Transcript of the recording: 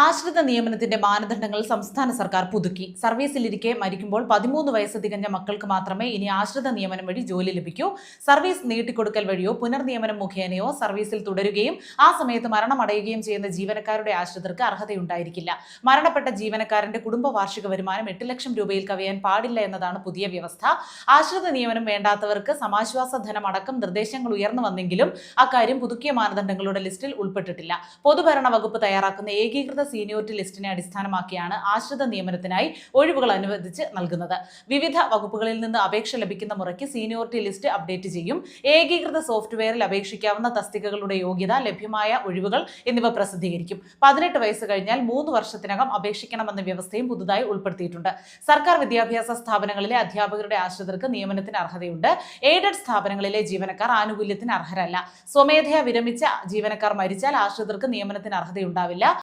ആശ്രിത നിയമനത്തിന്റെ മാനദണ്ഡങ്ങൾ സംസ്ഥാന സർക്കാർ പുതുക്കി. സർവീസിലിരിക്കെ മരിക്കുമ്പോൾ പതിമൂന്ന് വയസ്സ് തികഞ്ഞ മക്കൾക്ക് മാത്രമേ ഇനി ആശ്രിത നിയമനം വഴി ജോലി ലഭിക്കൂ. സർവീസ് നീട്ടിക്കൊടുക്കൽ വഴിയോ പുനർനിയമനം മുഖേനയോ സർവീസിൽ തുടരുകയും ആ സമയത്ത് മരണമടയുകയും ചെയ്യുന്ന ജീവനക്കാരുടെ ആശ്രിതർക്ക് അർഹതയുണ്ടായിരിക്കില്ല. മരണപ്പെട്ട ജീവനക്കാരന്റെ കുടുംബ വാർഷിക വരുമാനം എട്ട് ലക്ഷം രൂപയിൽ കവിയാൻ പാടില്ല എന്നതാണ് പുതിയ വ്യവസ്ഥ. ആശ്രിത നിയമനം വേണ്ടാത്തവർക്ക് സമാശ്വാസ ധനം അടക്കം നിർദ്ദേശങ്ങൾ ഉയർന്നു വന്നെങ്കിലും അക്കാര്യം പുതുക്കിയ മാനദണ്ഡങ്ങളുടെ ലിസ്റ്റിൽ ഉൾപ്പെട്ടിട്ടില്ല. പൊതുഭരണ വകുപ്പ് തയ്യാറാക്കുന്ന ഏകീകൃത സീനിയോറിറ്റി ലിസ്റ്റിനെ അടിസ്ഥാനമാക്കിയാണ് ആശ്രിത നിയമനത്തിനായി ഒഴിവുകൾ അനുവദിച്ച് നൽകുന്നത്. വിവിധ വകുപ്പുകളിൽ നിന്ന് അപേക്ഷ ലഭിക്കുന്ന മുറയ്ക്ക് സീനിയോറിറ്റി ലിസ്റ്റ് അപ്ഡേറ്റ് ചെയ്യും. ഏകീകൃത സോഫ്റ്റ്വെയറിൽ അപേക്ഷിക്കാവുന്ന തസ്തികകളുടെ യോഗ്യത ലഭ്യമായ ഒഴിവുകൾ എന്നിവ പ്രസിദ്ധീകരിക്കും. പതിനെട്ട് വയസ്സ് കഴിഞ്ഞാൽ മൂന്ന് വർഷത്തിനകം അപേക്ഷിക്കണമെന്ന വ്യവസ്ഥയും പുതുതായി ഉൾപ്പെടുത്തിയിട്ടുണ്ട്. സർക്കാർ വിദ്യാഭ്യാസ സ്ഥാപനങ്ങളിലെ അധ്യാപകരുടെ ആശ്രിതർക്ക് നിയമനത്തിന് അർഹതയുണ്ട്. എയ്ഡഡ് സ്ഥാപനങ്ങളിലെ ജീവനക്കാർ ആനുകൂല്യത്തിന് അർഹരല്ല. സ്വമേധയാ വിരമിച്ച ജീവനക്കാർ മരിച്ചാൽ ആശ്രിതർക്ക് നിയമനത്തിന് അർഹതയുണ്ടാവില്ല.